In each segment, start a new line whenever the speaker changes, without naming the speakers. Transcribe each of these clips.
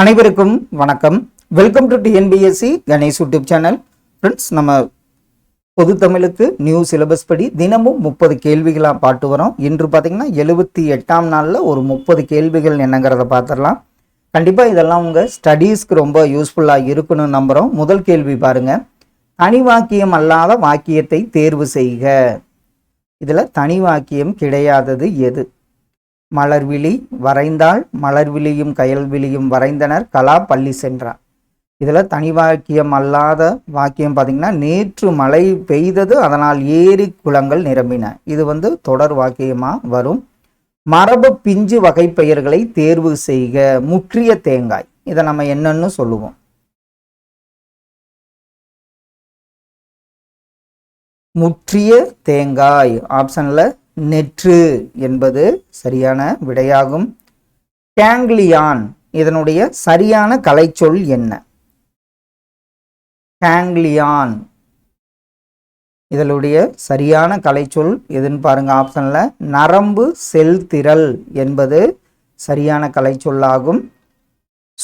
அனைவருக்கும் வணக்கம். Welcome to TNPSC Ganesh YouTube channel friends நம்ம பொது தமிழுக்கு நியூ சிலபஸ் படி தினமும் முப்பது கேள்விகளாக பாட்டு வரோம். இன்று பார்த்தீங்கன்னா எழுபத்தி எட்டாம் நாளில் ஒரு முப்பது கேள்விகள் என்னங்கிறத பார்த்துடலாம் கண்டிப்பாக இதெல்லாம் உங்கள் ஸ்டடீஸ்க்கு ரொம்ப யூஸ்ஃபுல்லாக இருக்குன்னு நம்புகிறோம் முதல் கேள்வி பாருங்கள் தனி வாக்கியம் அல்லாத வாக்கியத்தை தேர்வு செய்க. இதில் தனி வாக்கியம் கிடையாதது எது? மலர்விழி வரைந்தாள். மலர்விழியும் கயல்விழியும் வரைந்தனர். கலா பள்ளி சென்றார். இதில் தனி வாக்கியம் அல்லாத வாக்கியம் பார்த்தீங்கன்னா நேற்று மழை பெய்தது அதனால் ஏரி குளங்கள் நிரம்பின. இது வந்து தொடர் வாக்கியமாக வரும். மரபு பிஞ்சு வகை பெயர்களை தேர்வு செய்க. முற்றிய தேங்காய். இதை நம்ம என்னன்னு சொல்லுவோம். முற்றிய தேங்காய். ஆப்ஷனில் நெற்று என்பது சரியான விடையாகும். கேங்லியான் இதனுடைய சரியான கலைச்சொல் என்ன? கேங்லியான் இதனுடைய சரியான கலைச்சொல் எதுன்னு பாருங்க ஆப்ஷன்ல நரம்பு செல்திரள் என்பது சரியான கலைச்சொல்லாகும்.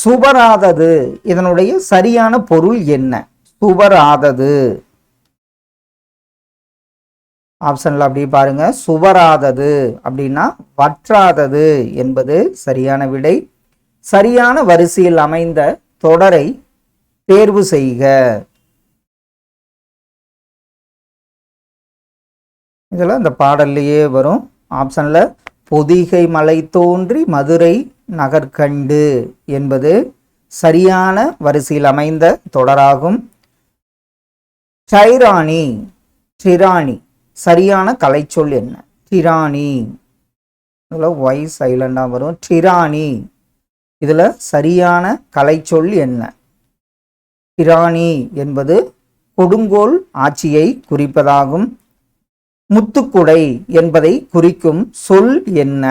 சுபராதது இதனுடைய சரியான பொருள் என்ன? சுபராதது ஆப்ஷனில் அப்படி பாருங்க. சுவராதது அப்படின்னா வற்றாதது என்பது சரியான விடை. சரியான வரிசையில் அமைந்த தொடரை தேர்வு செய்க. இதில் இந்த பாடல்லையே வரும். ஆப்ஷனில் பொதிகை மலை தோன்றி மதுரை நகர்கண்டு என்பது சரியான வரிசையில் அமைந்த தொடராகும். சைராணி சிராணி சரியான கலைச்சொல் என்ன? டிரானி இதில் ஒய் சைலண்டாக வரும். டிரானி இதில் சரியான கலைச்சொல் என்ன? டிரானி என்பது கொடுங்கோல் ஆட்சியை குறிப்பதாகும். முத்துக்குடை என்பதை குறிக்கும் சொல் என்ன?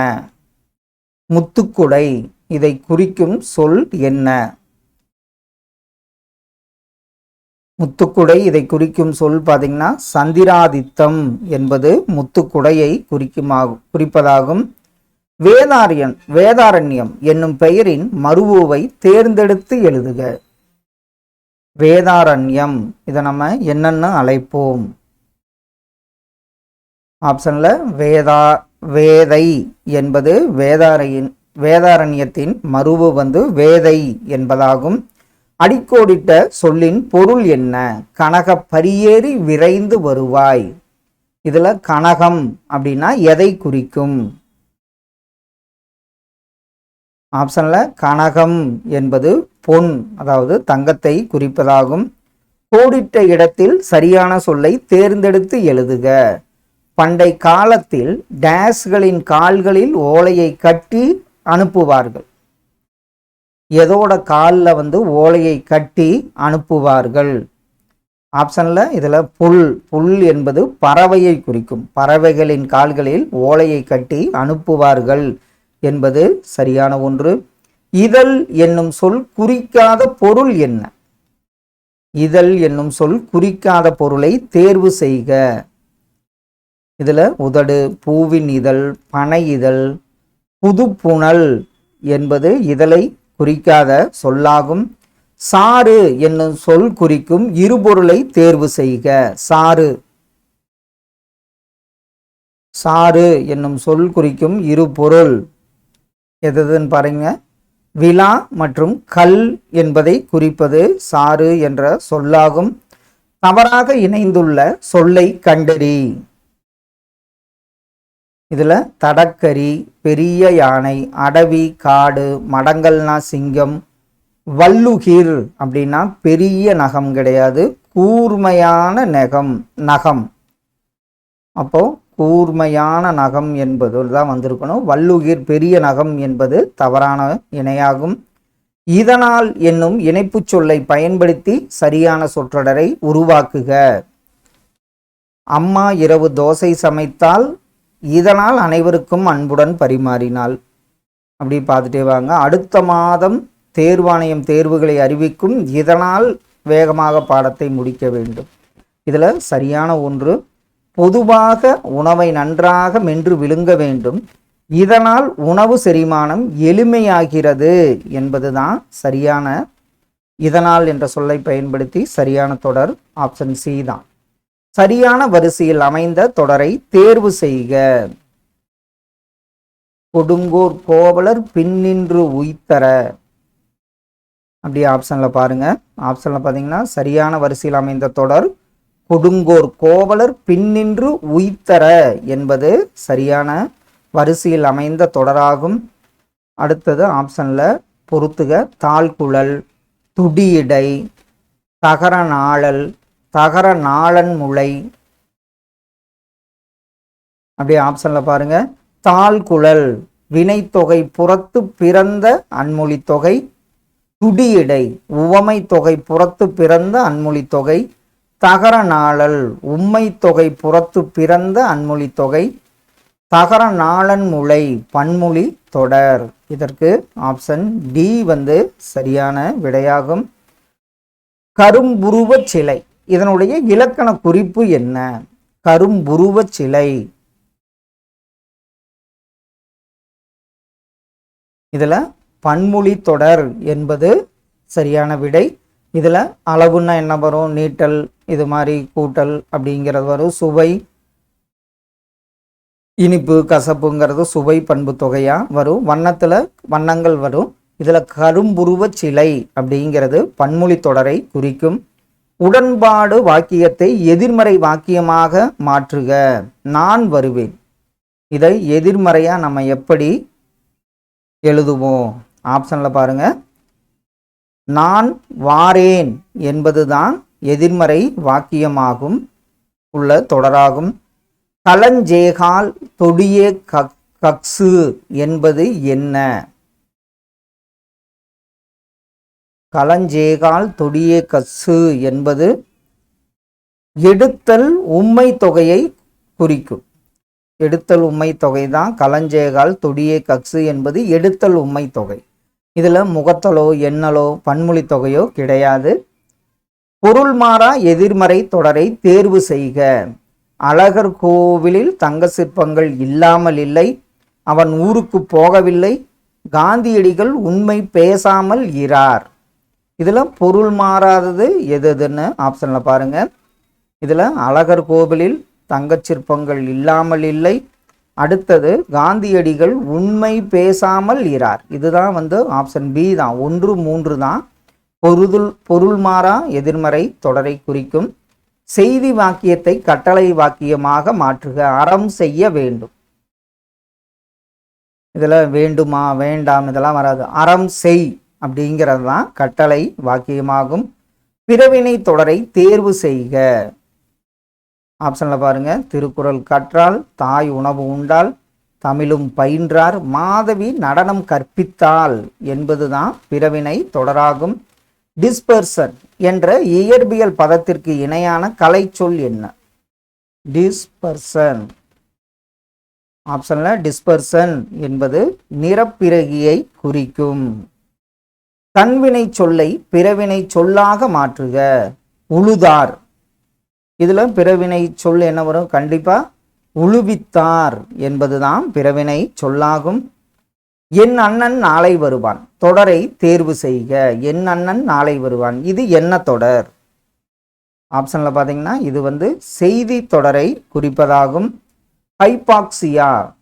முத்துக்குடை இதை குறிக்கும் சொல் என்ன? முத்துக்குடை இதை குறிக்கும் சொல் பார்த்தீங்கன்னா சந்திராதித்தம் என்பது முத்துக்குடையை குறிக்குமாகும் குறிப்பதாகும். வேதாரியன் வேதாரண்யம் என்னும் பெயரின் மருவுவை தேர்ந்தெடுத்து எழுதுக. வேதாரண்யம் இதை நம்ம என்னென்னு அழைப்போம். ஆப்ஷனில் வேதா வேதை என்பது வேதாரையின் வேதாரண்யத்தின் மருவு வந்து வேதை என்பதாகும். அடிக்கோடிட்ட சொல்லின் பொருள் என்ன? கனக பரியேறி விரைந்து வருவாய். இதுல கனகம் அப்படின்னா எதை குறிக்கும்? ஆப்ஷன்ல கனகம் என்பது பொன் அதாவது தங்கத்தை குறிப்பதாகும். கோடிட்ட இடத்தில் சரியான சொல்லை தேர்ந்தெடுத்து எழுதுக. பண்டை காலத்தில் டேஸ்களின் கால்களில் ஓலையை கட்டி அனுப்புவார்கள். எதோட காலில் வந்து ஓலையை கட்டி அனுப்புவார்கள்? ஆப்ஷனில் இதில் புல் புல் என்பது பறவையை குறிக்கும். பறவைகளின் கால்களில் ஓலையை கட்டி அனுப்புவார்கள் என்பது சரியான ஒன்று. இதழ் என்னும் சொல் குறிக்காத பொருள் என்ன? இதழ் என்னும் சொல் குறிக்காத பொருளை தேர்வு செய்க. இதில் உதடு பூவின் இதழ் பனை இதழ் புதுப்புணல் என்பது இதழை குறிக்காத சொல்லாகும். சாறு என்னும் சொல் குறிக்கும் இருபொருளை தேர்வு செய்க. சாறு. சாறு என்னும் சொல் குறிக்கும் இரு பொருள் எதுன்னு பாருங்க. விழா மற்றும் கல் என்பதை குறிப்பது சாறு என்ற சொல்லாகும். தவறாக இணைந்துள்ள சொல்லை கண்டறி. இதில் தடக்கரி பெரிய யானை அடவி காடு மடங்கல்னா சிங்கம் வல்லுகிர் அப்படின்னா பெரிய நகம் கிடையாது கூர்மையான நகம் நகம். அப்போ கூர்மையான நகம் என்பது தான் வந்திருக்கணும். வல்லுகிர் பெரிய நகம் என்பது தவறான இணையாகும். இதனால் என்னும் இணைப்புச் சொல்லை பயன்படுத்தி சரியான சொற்றொடரை உருவாக்குக. அம்மா இரவு தோசை சமைத்தால் இதனால் அனைவருக்கும் அன்புடன் பரிமாறினாள் அப்படி பார்த்துட்டே வாங்க. அடுத்த மாதம் தேர்வாணையம் தேர்வுகளை அறிவிக்கும். இதனால் வேகமாக பாடத்தை முடிக்க வேண்டும். இதில் சரியான ஒன்று பொதுவாக உணவை நன்றாக மென்று விழுங்க வேண்டும். இதனால் உணவு செரிமானம் எளிமையாகிறது என்பதுதான் சரியான இதனால் என்ற சொல்லை பயன்படுத்தி சரியான தொடர் ஆப்ஷன் சி தான். சரியான வரிசையில் அமைந்த தொடரை தேர்வு செய்க. கொடுங்கோர் கோவலர் பின்னின்று உய்த்தர. அப்படி ஆப்ஷனில் பாருங்கள் ஆப்ஷனில் பார்த்தீங்கன்னா சரியான வரிசையில் அமைந்த தொடர் கொடுங்கோர் கோவலர் பின்னின்று உய்த்தர என்பது சரியான வரிசையில் அமைந்த தொடராகும். அடுத்தது ஆப்ஷனில் பொறுத்துக தாழ்குழல் துடியடை தகர நாளல் தகர நாளன் முளை. அப்படியே ஆப்ஷன்ல பாருங்க. தாழ்குழல் வினைத்தொகை புறத்து பிறந்த அன்மொழி தொகை துடியடை உவமை தொகை புறத்து பிறந்த அன்மொழி தொகை தகர நாளல் உம்மை தொகை புறத்து பிறந்த அன்மொழி தொகை தகர நாளன் முளை பன்மொழி தொடர். இதற்கு ஆப்ஷன் டி வந்து சரியான விடையாகும். கரும்புருவச் சிலை. இதனுடைய இலக்கண குறிப்பு என்ன? கரும்புருவச் சிலை. இதில் பன்மொழி தொடர் என்பது சரியான விடை. இதில் அளவுன்னா என்ன வரும்? நீட்டல் இது மாதிரி கூட்டல் அப்படிங்கிறது வரும். சுவை. இனிப்பு கசப்புங்கிறது சுவை பண்பு தொகையாக வரும். வண்ணத்தில் வண்ணங்கள் வரும். இதில் கரும்புருவச் சிலை அப்படிங்கிறது பன்மொழி தொடரை குறிக்கும். உடன்பாடு வாக்கியத்தை எதிர்மறை வாக்கியமாக மாற்றுக. நான் வருவேன். இதை எதிர்மறையா நம்ம எப்படி எழுதுவோம்? ஆப்ஷன்ல பாருங்க. நான் வாரேன் என்பதுதான் எதிர்மறை வாக்கியமாகும் உள்ள தொடராகும். கலஞ்சேகால் தொடியே கக் என்பது என்ன? களஞ்சேகால் தொடியே கசு என்பது எடுத்தல் உம்மை தொகையை குறிக்கும். எடுத்தல் உம்மை தொகை தான் களஞ்சேகால் தொடியே கக்ஸு என்பது எடுத்தல் உம்மை தொகை. இதில் முகத்தலோ எண்ணலோ பன்மொழி தொகையோ கிடையாது. பொருள் மாறா எதிர்மறை தொடரை தேர்வு செய்க. அழகர் கோவிலில் தங்க சிற்பங்கள் இல்லாமல் இல்லை. அவன் ஊருக்கு போகவில்லை. காந்தியடிகள் உண்மை பேசாமல் இரார் இதில் பொருள் மாறாதது எது எதுன்னு ஆப்ஷனில் பாருங்கள் இதில் அழகர் கோவிலில் தங்கச் சிற்பங்கள் இல்லாமல் இல்லை. அடுத்தது காந்தியடிகள் உண்மை பேசாமல் இரார் இதுதான் வந்து ஆப்ஷன் பி தான். ஒன்று மூன்று தான். பொருதுல் பொருள் மாறா எதிர்மறை தொடரை குறிக்கும். செய்தி வாக்கியத்தை கட்டளை வாக்கியமாக மாற்றுக. அறம் செய்ய வேண்டும். இதில் வேண்டுமா வேண்டாம் இதெல்லாம் வராது. அறம் செய். அப்படிங்கிறது தான் கட்டளை வாக்கியமாகும். பிறவினை தொடரை தேர்வு செய்க. ஆப்ஷனில் பாருங்க. திருக்குறள் கற்றால் தாய் உணவு உண்டால் தமிழும் பயின்றார். மாதவி நடனம் கற்பித்தால் என்பதுதான் பிறவினை தொடராகும். டிஸ்பர்சன் என்ற இயற்பியல் பதத்திற்கு இணையான கலைச்சொல் என்ன? டிஸ்பர்சன் ஆப்ஷனில் டிஸ்பர்சன் என்பது நிறப்பிறகியை குறிக்கும். தன்வினை சொல்லை பிறவினை சொல்லாக மாற்றுக. உழுதார். இதுல பிறவினை சொல் என்ன வரும்? கண்டிப்பா உழுவித்தார் என்பதுதான் பிறவினை சொல்லாகும். என் அண்ணன் நாளை வருவான். தொடரை தேர்வு செய்க. என் அண்ணன் நாளை வருவான். இது என்ன தொடர்? ஆப்ஷன்ல பாத்தீங்கன்னா இது வந்து செய்தி தொடரை குறிப்பதாகும். ஹைபாக்சியா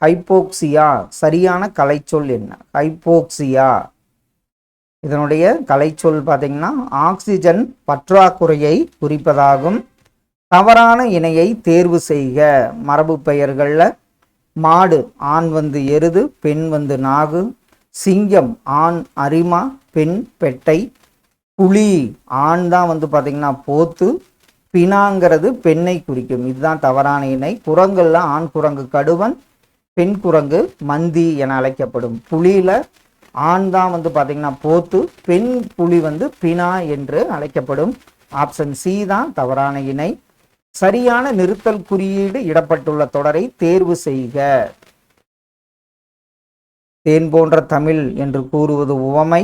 ஹைப்போக்சியா சரியான கலைச்சொல் என்ன? ஹைப்போக்சியா இதனுடைய கலைச்சொல் பார்த்தீங்கன்னா ஆக்சிஜன் பற்றாக்குறையை குறிப்பதாகும். தவறான இணையை தேர்வு செய்க. மரபு பெயர்களில் மாடு ஆண் வந்து எருது பெண் வந்து நாகு. சிங்கம் ஆண் அரிமா பெண் பெட்டை. புலி ஆண் தான் வந்து பார்த்தீங்கன்னா போத்து. பினாங்கிறது பெண்ணை குறிக்கும். இதுதான் தவறான இணை. குரங்குல ஆண் குரங்கு கடுவன் பெண் குரங்கு மந்தி என அழைக்கப்படும். புலியில ஆண் தான் வந்து பார்த்தீங்கன்னா போத்து பெண் புலி வந்து பினா என்று அழைக்கப்படும். ஆப்ஷன் சி தான் தவறான இணை. சரியான நிறுத்தல் குறியீடு இடப்பட்டுள்ள தொடரை தேர்வு செய்க. தேன் போன்ற தமிழ் என்று கூறுவது உவமை.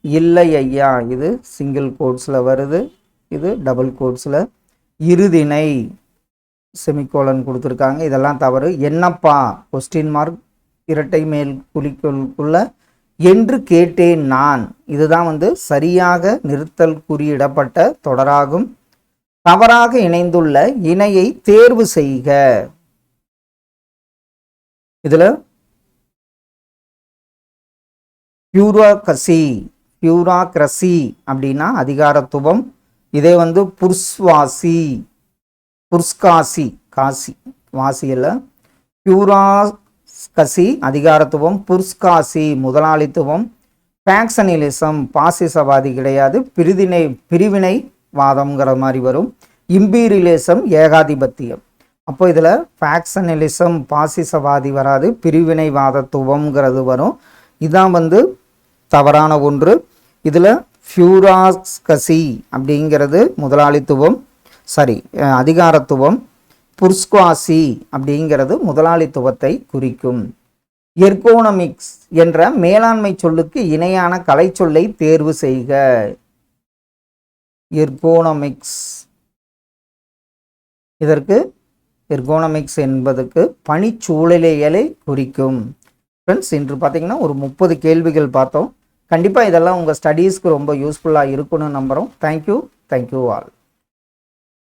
இல்லை ஐயா இது சிங்கிள் கோட்ஸில் வருது. இது டபுள் கோட்ஸில் இருதினை செமிகோலன் கொடுத்துருக்காங்க. இதெல்லாம் தவறு. என்னப்பா? கொஸ்டின் மார்க் இரட்டை மேல் குறிக்கோளுக்குள்ள என்று கேட்டேன் நான். இதுதான் வந்து சரியாக நிறுத்தல் குறியிடப்பட்ட தொடராகும். தவறாக இணைந்துள்ள இணையை தேர்வு செய்க. இதில் பியூராகசி பியூராக்ரசி அப்படின்னா அதிகாரத்துவம். இதே வந்து புர்ஸ்வாசி புர்ஸ்காசி காசி வாசியில் பியூரா கசி அதிகாரத்துவம் புர்ஸ்காசி முதலாளித்துவம் ஃபேக்சனிலிசம் பாசிசவாதி கிடையாது பிரிதினை பிரிவினை வாதம்ங்கிற மாதிரி வரும். இம்பீரியலிசம் ஏகாதிபத்தியம். அப்போ இதில் ஃபேக்சனலிசம் பாசிசவாதி வராது பிரிவினைவாதத்துவம்ங்கிறது வரும். இதான் வந்து தவறான ஒன்று. இதில் ஃபியூராஸ்கசி அப்படிங்கிறது முதலாளித்துவம் சாரி அதிகாரத்துவம் புர்ஸ்குவாசி அப்படிங்கிறது முதலாளித்துவத்தை குறிக்கும். எர்கோனமிக்ஸ் என்ற மேலாண்மை சொல்லுக்கு இணையான கலைச்சொல்லை தேர்வு செய்க. எர்கோனமிக்ஸ். இதற்கு எர்கோனமிக்ஸ் என்பதற்கு பணிச்சூழலியலை குறிக்கும். ஃப்ரெண்ட்ஸ் இன்று பார்த்தீங்கன்னா ஒரு முப்பது கேள்விகள் பார்த்தோம். கண்டிப்பாக இதெல்லாம் உங்கள் ஸ்டடீஸ்க்கு ரொம்ப யூஸ்ஃபுல்லாக இருக்குன்னு நம்புகிறோம் தேங்க்யூ தேங்க்யூ ஆல்